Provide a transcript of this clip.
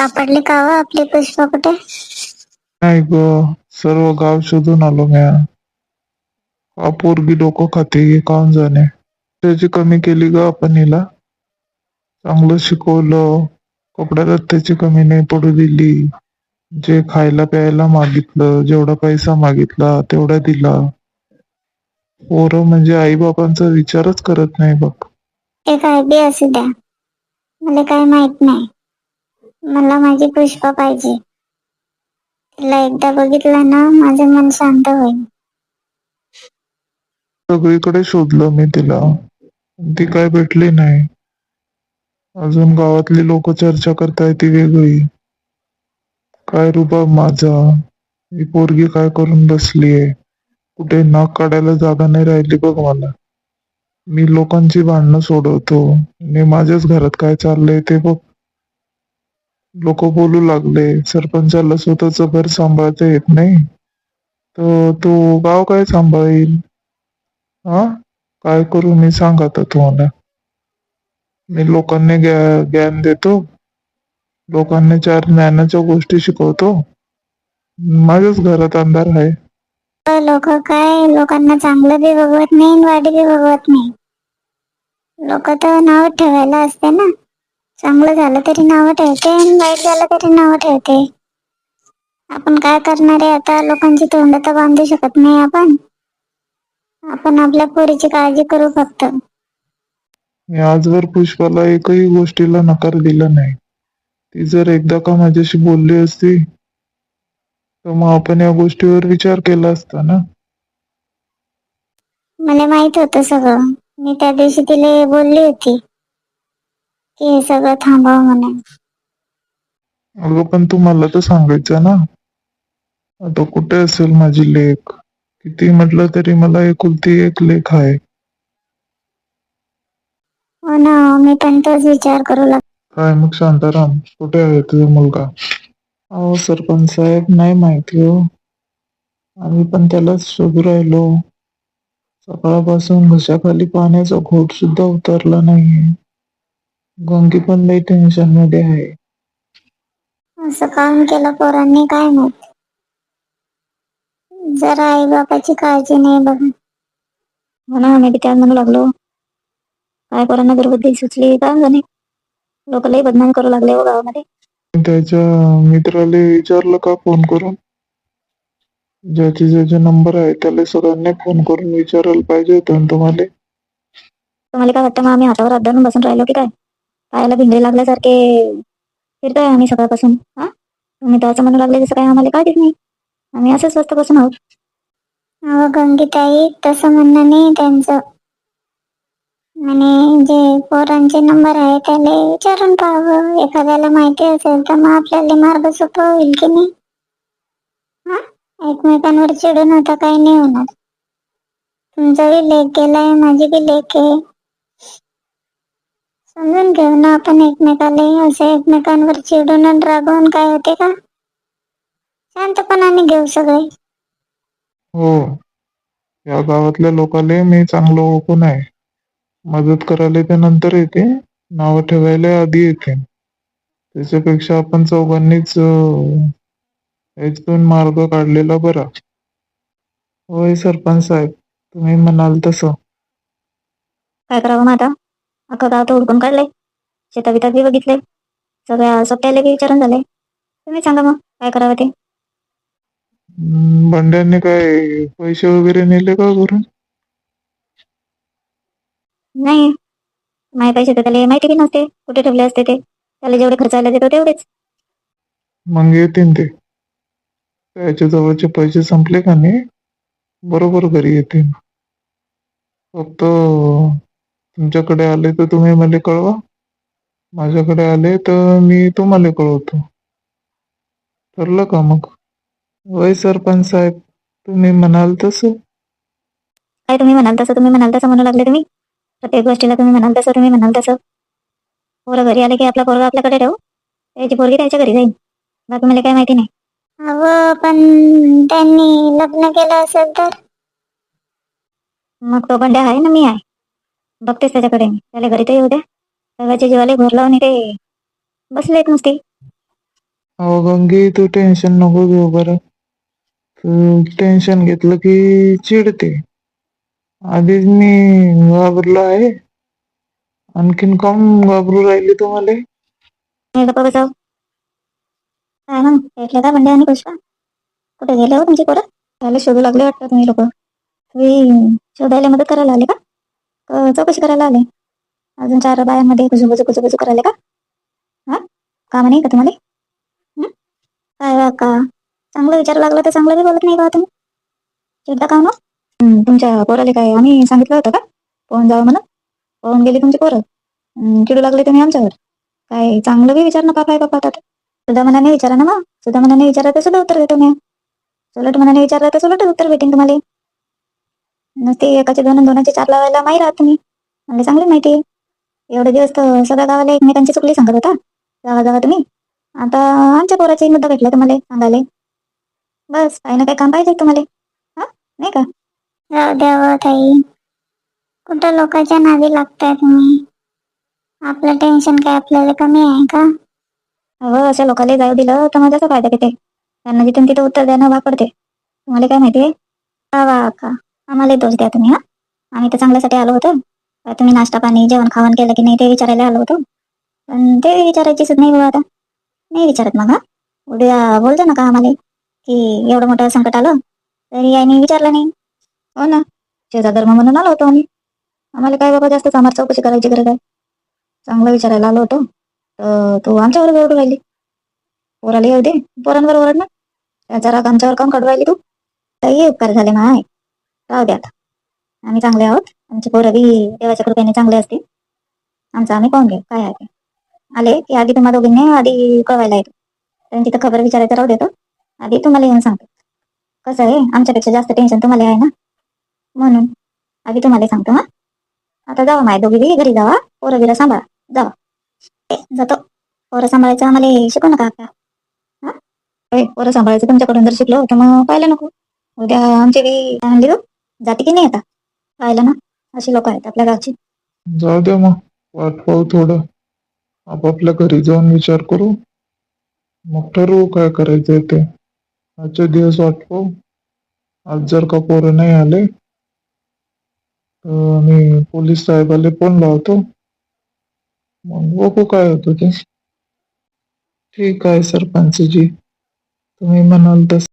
सापडली का व आपली पुष्पा कुठे? नाही ग सर्व गाव शोधून आलो म्या. का पोरगी डोकं खाते हे काऊन जाणे? त्याची कमी केली ग आपण हिला. चांगलं शिकवलं कपड्या रत्त्याची कमी नाही पडू दिली. जे खायला प्यायला मागितलं जेवढा पैसा मागितला तेवढा दिला. पोरं म्हणजे आई बापांचा विचारच करत नाही बघ ते काय बी असू द्या. मला काय माहीत नाही. मला माझी पुष्पा पाहिजे. तिला एकदा बघितलं ना माझं मन शांत होईल. सगळीकडे शोधलं मी तिला. ती काय भेटली नाही. अजून गावातली लोक चर्चा करताय ती वेगळी. काय रुबाब माझा? ही पोरगी काय करून बसलीये? कुठे नाक काढायला जागा नाही राहिली बघ मला. मी लोकांची भांडणं सोडवतो. आणि माझ्याच घरात काय चाललंय ते बघ. लोक बोलू लागले. सरपंचाला स्वतःच घर सांभाळता येत नाही. तर तो गाव काय सांभाळील? हा? काय करू मी? सांग आता तुम्हाला. मी लोकांना ज्ञान देतो. लोकांना चार ज्ञानाच्या गोष्टी शिकवतो. माझ्याच घरात अंधार आहे. लोक काय? लोकांना चांगलं बी बघवत नाही वाईट बी बघवत नाही. लोक तर नाव ठेवायला असते ना. चांगलं झालं तरी नाव ठेवते आणि वाईट झालं तरी नाव ठेवते. आपण काय करणार आहे? आता लोकांची तोंड तर बांधू शकत नाही आपण. आपण आपल्या पोरीची काळजी करू फक्त. मी आजवर पुष्पाला एकही गोष्टीला नकार दिला नाही ती जर एकदा का माझ्याशी बोलली असती तर मग आपण या गोष्टीवर विचार केला असता ना? मला माहीत होतं सगळं. मी त्या दिवशी तिला बोलली होती. की हे सगळं थांबव म्हणून अगं पण तू मला तर सांगायचं ना. आता कुठे असेल माझी लेख? किती म्हटलं तरी मला एकुलती एक लेख आहे. हो ना मी पण तोच विचार करू लागलो काय मग शांताराम कुठे आहे तुझा मुलगा? अहो सरपंच साहेब नाही माहिती हो. आम्ही पण त्यालाच शोधू राहिलो. सकाळपासून घशाखाली पाण्याचा घोट सुद्धा उतरला नाहीये. गंगी पण लई टेन्शनमध्ये आहे. असं काम केलं पोरांनी काय माहीत? जरा आई बापाची काळजी नाही बघ. म्हणा मी बी त्याच म्हणू लागलो. काय पोरांना दुर्बुद्धी सुचली काय जाणे लोक लई बदनाम करू लागले हो गावामध्ये. त्याच्या मित्राला विचारलं का फोन करून? ज्याचे ज्याचे नंबर आहे त्याला सगळ्यांनी फोन करून विचारायला पाहिजे होतं ना तुम्हाला. तुम्हाला काय वाटतं मग आम्ही हातावर हात धरून बसून राहिलो की काय? पायाला भिंगरे लागल्यासारखे फिरतोय आम्ही सकाळपासून. हा? तुम्ही तर असं म्हणू लागले जसं काय आम्हाला काळजीच नाही. आम्ही असंच स्वस्त बसून आहोत. अहो गंगीताई तसं म्हणणं नाही त्यांचं. आणि जे पोरांचे नंबर आहे त्याला विचारून पाहावं. एखाद्याला माहिती असेल तर मग आपल्याला मार्ग सोपा होईल की नाही? हा? एकमेकांवर चिडून आता काही नाही होणार. तुमचाही लेख गेलाय माझी बी लेख आहे. समजून घेऊ ना आपण एकमेकाला असं एकमेकांवर चिडून आणि रागवून काय होते का? शांतपणाने घेऊ सगळे. हो. या गावातल्या लोकांना मी चांगलं ओळखून आहे. मदत करायला ते नंतर येते. नावं ठेवायला आधी येते. त्याच्यापेक्षा आपण चौघांनीच अं, याच्यातून मार्ग काढलेला बरा. होय सरपंच साहेब तुम्ही म्हणाल तसं. काय करावं आता? अख्खं गाव तर हुडकून काढलंय. शेता बितात बी बघितले सगळ्या सोबत्याला बी विचारून झाले तुम्ही सांगा मग काय करावं ते? बंड्यांनी काय पैसे वगैरे नेले का घरून? नाही. माहिती पैसे तर त्याला माहिती बी नसते कुठे ठेवले असते ते? त्याला जेवढे खर्चायला देतो तेवढेच. मग येतील ते. त्याच्या जवळचे पैसे संपले का नाही? बरोबर घरी येतील फक्त तुमच्याकडे आले तर तुम्ही मला कळवा. माझ्याकडे आले तर मी तुम्हाला कळवतो. ठरलं का मग? वय सरपंच साहेब तुम्ही म्हणाल तसं. काय तुम्ही म्हणाल तसं? तुम्ही म्हणाल तसं म्हणू लागले तुम्ही? प्रत्येक गोष्टीला तुम्ही म्हणाल तसं तुम्ही म्हणाल तसं. पोरं घरी आले की आपला पोरगा आपल्याकडे ठेवू त्याची पोरगी त्याच्या घरी जाईल बाकी मला काय माहिती नाही. अहो पण त्यांनी लग्न केलं असेल तर? मग तो बंड्या आहे ना मी आहे. बघतेच त्याच्याकडे. मी त्याला घरी तर येऊ द्या. सगळ्याचे जीवाले घोर लावून ते बसलेत नुसते. अहो गंगी तू टेन्शन नको घेऊ बरं. तू टेन्शन घेतलं की चिडते. आधीच मी घाबरलो आहे. आणखीन काऊन घाबरू राहिली तुम्हाला? हे गप्पा बसाव. काय मग? भेटले का बंडे आणि पुष्पा? कुठे गेले हो तुमची पोरं? त्याला शोधू लागले वाटतं तुम्ही लोक. तुम्ही शोधायला मदत करायला आले का? चौकशी करायला आले. अजून चार बायांमध्ये कुजू कुजू कुजू करायला का? हा? काम नाही का तुम्हाला? काय बा का? चांगलं विचार लागला तर चांगलं बी बोलत नाही का तुम्ही? चिडता का तुमच्या पोराला काय आम्ही सांगितलं होतं का? पोहून जावं म्हणून? पोहून गेली तुमची पोरं? चिडू लागले तुम्ही आमच्यावर? काय चांगलं बी विचार नका काय पापा आता. सुद्धा मनाने विचारा ना मग. सुद्धा मनाने विचारा तर सुद्धा उत्तर देतो मी सोलट मनाने विचारलं तर सुलट उत्तर भेटेन तुम्हाला. नुसते एकाचे दोन आणि दोनाचे चार लावायला माहीत आहात तुम्ही. मला चांगली माहिती. आहे एवढे दिवस तर सगळ्या गावाला एकमेकांची चुकली सांगत होता. जावा जावा तुम्ही. आता आमच्या पोराचाही मुद्दा भेटला तुम्हाला सांगायला. बस काही ना काही काम पाहिजे तुम्हाला. हा? नाही का? जाऊ द्या हो ताई. कुठं लोकांच्या नादी लागताय तुम्ही आपलं टेन्शन काय आपल्याला कमी आहे का? हो अशा लोकांना जाऊ दिलं तर माझ्याचा फायदा किती त्यांना जिथून तिथं उत्तर द्यायला भाग पडते. तुम्हाला काय माहिती आहे? का आम्हालाही आम्हाला दोष द्या तुम्ही हा. आम्ही तर चांगल्यासाठी आलो होतो. तुम्ही नाश्ता पाणी जेवण खावण केलं की नाही ते विचारायला आलो होतो. पण ते विचारायचीच नाही बुवा आता. नाही विचारत मग हा. उद्या बोलतो ना का आम्हाला की एवढं मोठं संकट आलं तरी याने विचारलं नाही. हो ना. शेजा धर्म म्हणून आलो होतो आम्ही. आम्हाला काय बाबा जास्त आम्हाला चौकशी करायची गरज आहे? चांगलं विचारायला आलो होतो. तर तू आमच्यावर ओरडू राहिली. पोराला येऊ दे. पोरांवर ओरड ना. त्याचा राग आमच्यावर काम काढू राहिली तू? काही उपकार झाले माय. राहू द्या आता. आम्ही चांगले आहोत. आमची पोरं बी देवाच्या कृपेने चांगले असतील. आमचं आम्ही पाहून घेऊ. काय आहे ते. आले की आधी तुम्हा दोघींनी आधी कळवायला येतो. त्यांची तर खबर विचारायचं राहू देतो आधी तुम्हाला येऊन सांगतो. कसं आहे? आमच्यापेक्षा जास्त टेन्शन तुम्हाला आहे ना? म्हणून आधी तुम्हाला सांगतो हा. आता जावा माय दोघी बी. घरी जावा. पोरं बिरं सांभाळा. जावा. ए, जातो. पोरं सांभाळायचं आम्हाला शिकू नका आता. हा? ए, पोरं सांभाळायचं तुमच्याकडून जर शिकलो तर मग पाहिलं नको. उद्या आमची बी आणली तू. जाते की नाही आता? पाहिलं ना? अशी लोक आहेत आपल्या गावची. जाऊ दे मग. वाट पाहू थोडं. आपापल्या घरी जाऊन विचार करू. मग ठरवू काय करायचंय ते. आजचे दिवस वाट पाहू. आज जर का पोरं नाही आले तर मी पोलीस साहेबाला फोन लावतो. मग बघू काय होतं ते. ठीक आहे सरपंचजी. तुम्ही म्हणाल तसं.